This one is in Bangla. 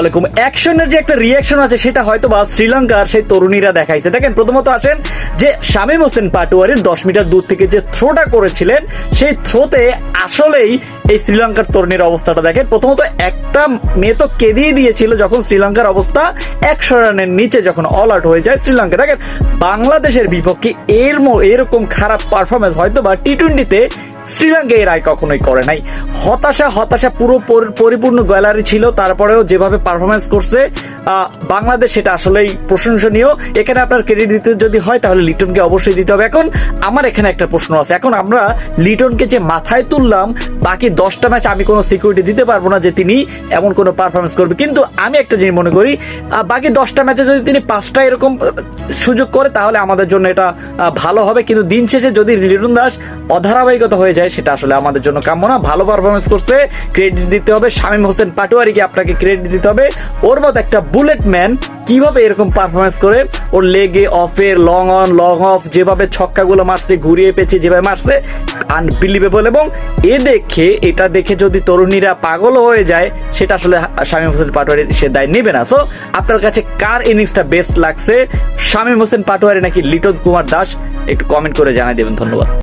আলাইকুম অ্যাকশনের যে একটা রিয়াকশন আছে, সেটা হয়তো বা শ্রীলঙ্কার সেই তরুণীরা দেখাইছে। দেখেন, প্রথমত আসেন যে হোসেন দশ মিটার দূর থেকে যে থ্রোটা করেছিলেন, সেই থ্রোতে আসলেই এই শ্রীলঙ্কার তরুণীর অবস্থাটা দেখেন। প্রথমত একটা মেয়ে তো কেঁদিয়ে দিয়েছিল যখন শ্রীলঙ্কার অবস্থা একশো রানের নিচে যখন অল আউট হয়ে যায় শ্রীলঙ্কা। দেখেন, বাংলাদেশের বিপক্ষে এর এরকম খারাপ পারফরমেন্স হয়তো বা টি টোয়েন্টিতে শ্রীলঙ্কা এর আয় কখনোই করে নাই। হতাশা হতাশা পুরো পরিপূর্ণ গ্যালারি ছিল, তারপরেও যেভাবে পারফরমেন্স করছে বাংলাদেশ সেটা আসলেই প্রশংসনীয়। এখানে আপনার ক্রেডিট দিতে যদি হয়, তাহলে লিটনকে অবশ্যই দিতে হবে। এখন আমার এখানে একটা প্রশ্ন আছে। এখন আমরা লিটনকে যে মাথায় তুললাম, বাকি দশটা ম্যাচ আমি কোনো সিকিউরিটি দিতে পারব না যে তিনি এমন কোনো পারফরমেন্স করবে। কিন্তু আমি একটা জিনিস মনে করি বাকি দশটা ম্যাচে যদি তিনি পাঁচটা এরকম সুযোগ করে, তাহলে আমাদের জন্য এটা ভালো হবে। কিন্তু দিন শেষে যদি লিটন দাস অধারাবাহিকতা হয়ে যায়, সেটা আসলে আমাদের জন্য কাম্য না। ভালো পারফরমেন্স করছে ক্রেডিট দিতে হবে। শামীম হোসেন পাটোয়ারিকে আপনাকে ক্রেডিট দিতে হবে। ওর মতো একটা বুলেট ম্যান কীভাবে এরকম পারফরমেন্স করে? ওর লেগে অফে লং অন লং অফ যেভাবে ছক্কাগুলো মারছে, ঘুরিয়ে পেঁচিয়ে যেভাবে মারছে আনবিলিভেবল এবং এ দেখে, এটা দেখে যদি তরুণীরা পাগল হয়ে যায়, সেটা আসলে শামীম হোসেন পাটোয়ারি সে দায় নেবে না। সো আপনার কাছে কার ইনিংসটা বেস্ট লাগছে? শামীম হোসেন পাটোয়ারি নাকি লিটন কুমার দাস? একটু কমেন্ট করে জানাই দেবেন, ধন্যবাদ।